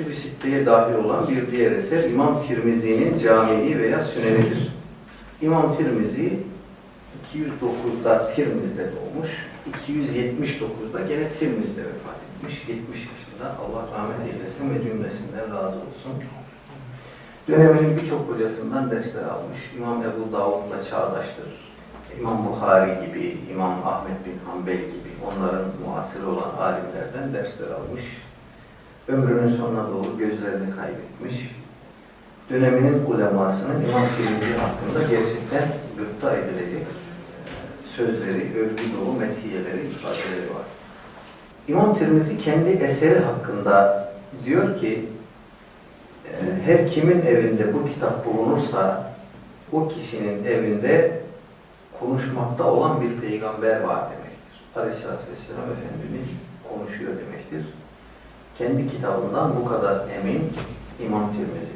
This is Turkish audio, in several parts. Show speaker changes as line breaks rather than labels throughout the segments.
Kütüb-i Sitte'ye dahil olan bir diğer eser İmam Tirmizi'nin Camii veya Sünenidir. İmam Tirmizi 209'da Tirmiz'de doğmuş, 279'da gene Tirmiz'de vefat etmiş. 70 yaşında Allah rahmet eylesin ve cümlesinden razı olsun. Döneminin birçok hocasından dersler almış. İmam Ebu Davud'la çağdaştır. İmam Bukhari gibi, İmam Ahmet bin Hanbel gibi onların muasır olan alimlerden dersler almış. Ömrünün sonuna doğru gözlerini kaybetmiş. Döneminin ulemasının İmam Tirmizi hakkında gerçekten gıpta edilecek e, sözleri, övgü dolu metiyeleri, ifadeleri var. İmam Tirmizi kendi eseri hakkında diyor ki, e, her kimin evinde bu kitap bulunursa, o kişinin evinde konuşmakta olan bir peygamber var demektir. Aleyhisselatü Vesselam Efendimiz konuşuyor demektir. Kendi kitabından bu kadar emin İmam Tirmizi.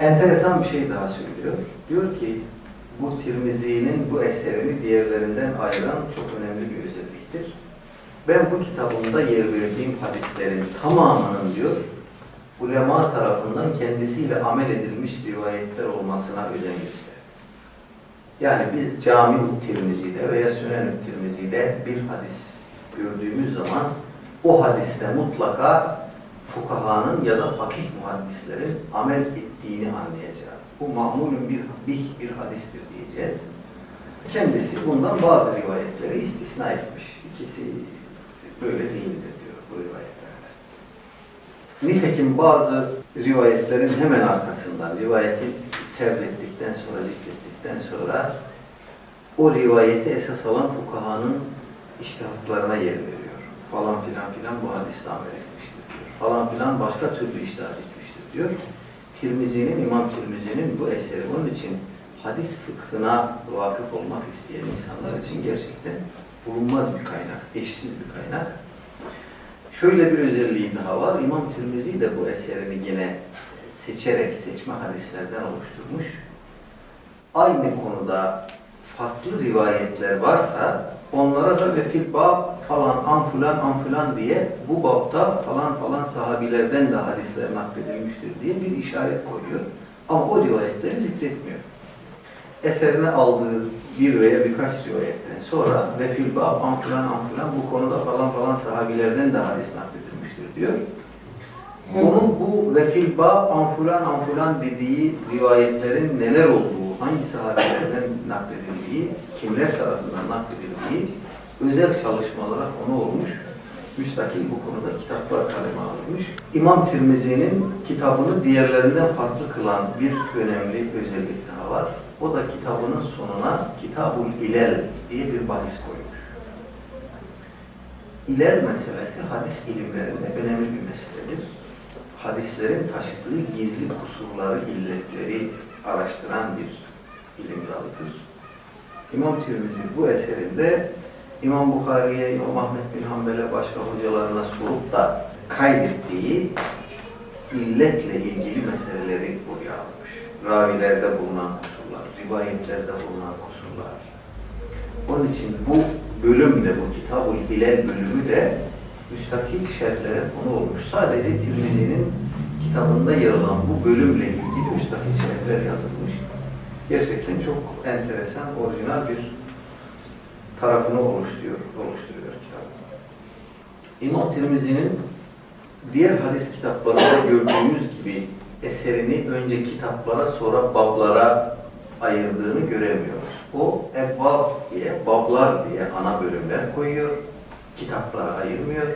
Enteresan bir şey daha söylüyor. Diyor ki bu Tirmizi'nin bu eserini diğerlerinden ayıran çok önemli bir özelliktir. Ben bu kitabımda yer verdiğim hadislerin tamamının diyor, ulema tarafından kendisiyle amel edilmiş rivayetler olmasına özen gösterir. Yani biz Cami-ül Tirmizi'de veya Sünen-ül Tirmizi'de bir hadis gördüğümüz zaman o hadiste mutlaka fukahanın ya da fakih muhaddislerin amel ettiğini anlayacağız. Bu mamulün bir, bir, bir hadistir diyeceğiz. Kendisi bundan bazı rivayetleri istisna etmiş. İkisi böyle değildir diyor bu rivayetlerde. Nitekim bazı rivayetlerin hemen arkasından, rivayeti serdettikten sonra, zikrettikten sonra o rivayeti esas alan fukahanın iştihatlarına yer veriyor. Falan filan filan bu hadiste amel etmiştir diyor. Falan filan başka türlü iştihat etmiştir diyor. Tirmizi'nin, İmam Tirmizi'nin bu eseri onun için hadis fıkhına vakıf olmak isteyen insanlar için gerçekten bulunmaz bir kaynak, eşsiz bir kaynak. Şöyle bir özelliği daha var. İmam Tirmizi de bu eserini yine seçerek seçme hadislerden oluşturmuş. Aynı konuda farklı rivayetler varsa onlara da ve fil bab falan an fulan an fulan diye bu babda falan falan sahabilerden de hadisler nakledilmiştir diye bir işaret koyuyor. Ama o rivayetleri zikretmiyor. Eserine aldığı bir veya birkaç rivayetten sonra ve fil bab an fulan an fulan bu konuda falan falan sahabilerden de hadis nakledilmiştir diyor. Onun bu ve fil bab an fulan an fulan dediği rivayetlerin neler olduğu, hangi sahabelerden nakledildiği, kimler tarafından nakledildiği özel çalışmalara konu olmuş. Müstakil bu konuda kitaplar kaleme alınmış. İmam Tirmizi'nin kitabını diğerlerinden farklı kılan bir önemli özellik daha var. O da kitabının sonuna Kitabul İlel diye bir bahis koymuş. İlel meselesi hadis ilimlerinde önemli bir meseledir. Hadislerin taşıdığı gizli kusurları, illetleri araştıran bir ilim dalıdır. İmam Tirmizi bu eserinde İmam Bukhari'ye, İmam Ahmet bin Hanbel'e, başka hocalarına sorup da kaydettiği illetle ilgili meseleleri buraya almış. Ravilerde bulunan kusurlar, rivayetlerde bulunan kusurlar. Onun için bu bölüm de, bu Kitab-ül Hilal bölümü de müstakil şerhlere konu olmuş. Sadece Tirmizi'nin kitabında yer alan bu bölümle ilgili müstakil şerhler yazılmış. Gerçekten çok enteresan, orijinal bir tarafını oluşturuyor, oluşturuyor kitap. İmam Tirmizi'nin diğer hadis kitaplarında gördüğümüz gibi eserini önce kitaplara sonra bablara ayırdığını göremiyoruz. O ebbab diye, bablar diye ana bölümler koyuyor, kitaplara ayırmıyor.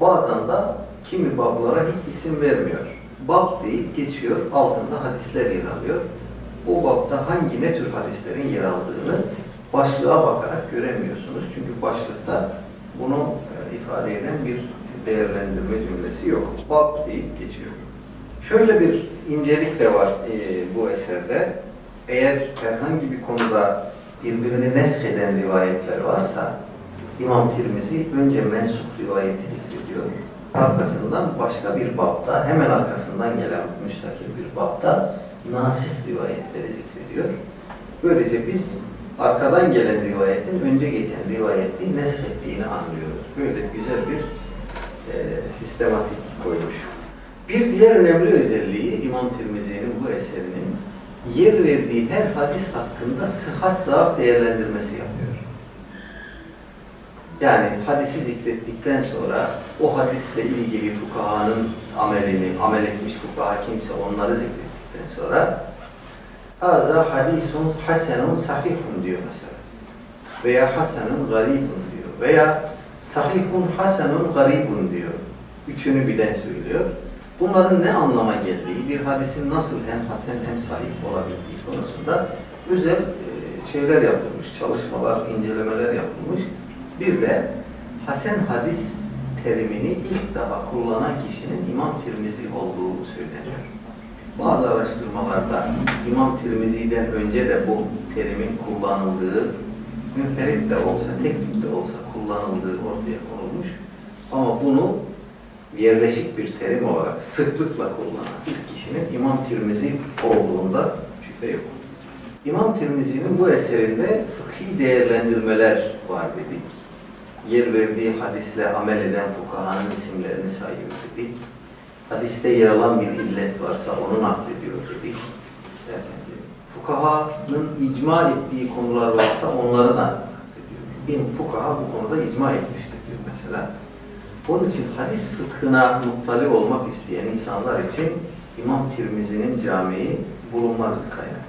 Bazen de kimi bablara hiç isim vermiyor. Bab deyip geçiyor, altında hadisler yer alıyor. O babda hangi ne tür hadislerin yer aldığını başlığa bakarak göremiyorsunuz. Çünkü başlıkta bunu e, ifade eden bir değerlendirme cümlesi yok. Bab deyip geçiyor. Şöyle bir incelik de var e, bu eserde. Eğer herhangi bir konuda birbirini nesk eden rivayetler varsa İmam Tirmizi önce mensup rivayeti zikrediyor. Arkasından başka bir babda, hemen arkasından gelen müstakil bir babda nasih rivayetleri zikrediyor. Böylece biz arkadan gelen rivayetin önce geçen rivayeti nesk ettiğini anlıyoruz. Böyle güzel bir e, sistematik koymuş. Bir diğer önemli özelliği İmam Tirmizi'nin bu eserinin yer verdiği her hadis hakkında sıhhat zaaf değerlendirmesi yapıyor. Yani hadisi zikrettikten sonra o hadisle ilgili fukahanın amelini, amel etmiş fukaha kimse onları zikrettikten sonra Haza hadisun hasenun sahihun diyor mesela. Veya hasenun garibun diyor. Veya sahihun hasenun garibun diyor. Üçünü bilen söylüyor. Bunların ne anlama geldiği, bir hadisin nasıl hem hasen hem sahih olabildiği konusunda özel e, şeyler yapılmış, çalışmalar, incelemeler yapılmış. Bir de hasen hadis terimini ilk defa kullanan kişinin İmam Tirmizi olduğu söyleniyor. Bazı araştırmalarda İmam Tirmizi'den önce de bu terimin kullanıldığı, münferit de olsa, tek tük de olsa kullanıldığı ortaya konulmuş. Ama bunu yerleşik bir terim olarak sıklıkla kullanan ilk kişinin İmam Tirmizi olduğunda şüphe yok. İmam Tirmizi'nin bu eserinde fıkhi değerlendirmeler var dedik. Yer verdiği hadisle amel eden fukahanın isimlerini sayıyor dedik. Hadiste yer alan bir illet varsa onu naklediyor dedik. Efendim, fukahanın icma ettiği konular varsa onları da naklediyor. Bir fukaha bu konuda icma etmiştir diyor mesela. Onun için hadis fıkhına muttali olmak isteyen insanlar için İmam Tirmizi'nin camii bulunmaz bir kaynak.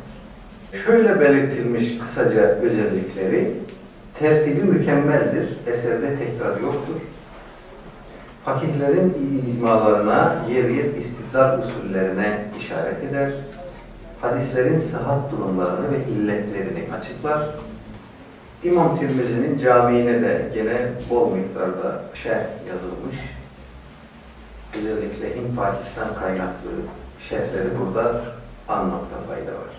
Şöyle belirtilmiş kısaca özellikleri, tertibi mükemmeldir, eserde tekrar yoktur. Fakihlerin icmalarına, yer yer istidlal usullerine işaret eder. Hadislerin sıhhat durumlarını ve illetlerini açıklar. İmam Tirmizi'nin camiine de gene bol miktarda şerh yazılmış. Özellikle Hint-Pakistan kaynaklı şerhleri burada anlatılmış.